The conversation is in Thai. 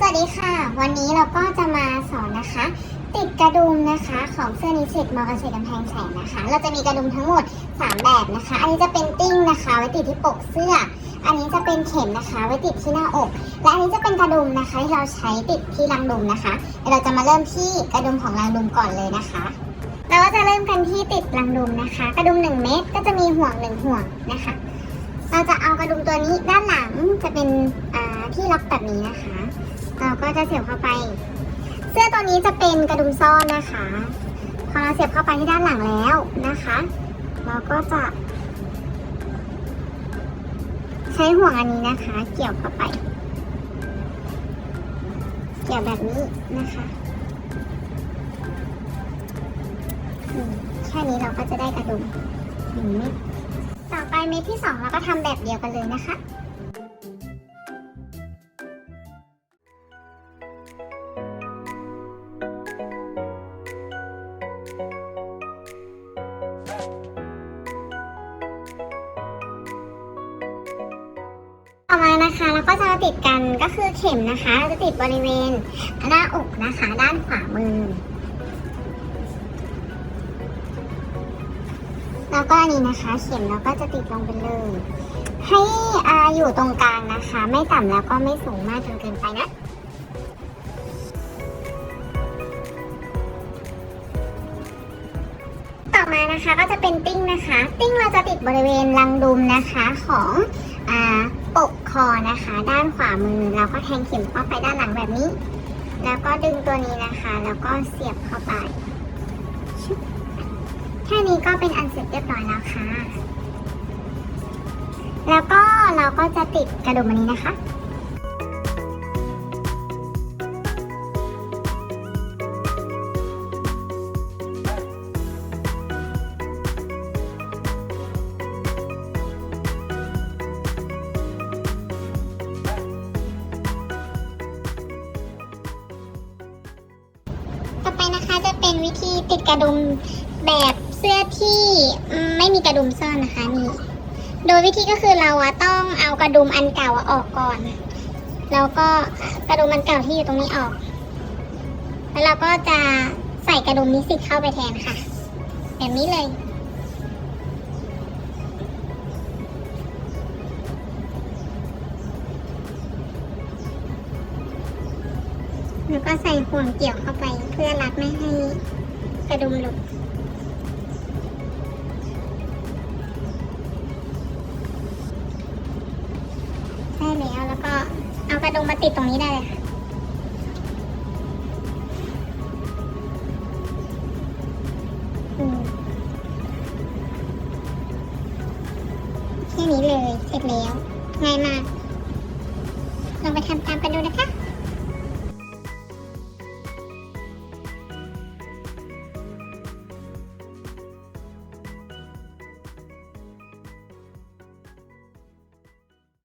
สวัสดีค่ะ วันนี้เราก็จะมาสอนนะคะ ติดกระดุมนะคะของเสื้อนิสิตมอเกษตรกำแพงแสนนะคะ เราจะมีกระดุมทั้งหมด 3 แบบนะคะ อันนี้จะเป็นติ้งนะคะไว้ติดที่ปกเสื้อ อันนี้จะเป็นเข็มนะคะไว้ติดที่หน้าอก และอันนี้จะเป็นกระดุมนะคะที่เราใช้ติดที่รังดุมนะคะเดี๋ยวเราจะมาเริ่มที่กระดุมของรังดุมก่อนเลยนะคะ เราก็จะเริ่มกันที่ติดรังดุมนะคะ กระดุม 1 เม็ดก็จะมีห่วง1ห่วงนะคะ เราจะเอากระดุมตัวนี้ด้านหลังจะเป็นที่ล็อกแบบนี้นะคะ เราก็จะเสียบเข้าไป เสื้อตัวนี้จะเป็นกระดุมซ่อนนะคะ พอเราเสียบเข้าไปที่ด้านหลังแล้วนะคะ เราก็จะ ใช้ห่วงอันนี้นะคะ เกี่ยวเข้าไป เกี่ยวแบบนี้นะคะแค่นี้เราก็จะได้กระดุมหนึ่งเม็ดต่อไปเม็ดที่สองเราก็ทำแบบเดียวกันเลยนะคะ นะคะเราก็จะมาติดกันก็คือเข็มนะคะเราจะติดบริเวณหน้าอกนะคะ ด้านขวามือ แล้วก็อันนี้นะคะ เข็มเราก็จะติดลงไปเลย ให้อาอยู่ตรงกลางนะคะ ไม่ต่ำแล้วก็ไม่สูงมากจนเกินไปนะต่อมานะคะก็จะเป็นติ้งนะคะ ติ้งเราจะติดบริเวณรังดุมนะคะของอ่า ปกคอนะคะ ด้านขวามือแล้วก็แทงเข็มเข้าไปด้านหลังแบบนี้ แล้วก็ดึงตัวนี้นะคะ แล้วก็เสียบเข้าไปแค่นี้ก็เป็นอันเสร็จเรียบร้อยแล้วค่ะ แล้วก็เราก็จะติดกระดุมอันนี้นะคะ เป็นวิธีติดกระดุมแบบเสื้อที่ไม่มีกระดุมซ่อนนะคะนี่โดยวิธีก็คือเราอะต้องเอากระดุมอันเก่าอะออกก่อน แล้วก็กระดุมอันเก่าที่อยู่ตรงนี้ออก แล้วเราก็จะใส่กระดุมนิสิตเข้าไปแทนค่ะ แบบนี้เลย แล้วก็ใส่ห่วงเกี่ยวเข้าไป เพื่อรัดไม่ให้กระดุมหลุดใช่แล้วแล้วก็เอากระดุมมาติดตรงนี้ได้เลยค่ะแค่นี้เลยเสร็จแล้วง่ายมากลองไปทำตามกันดูนะคะ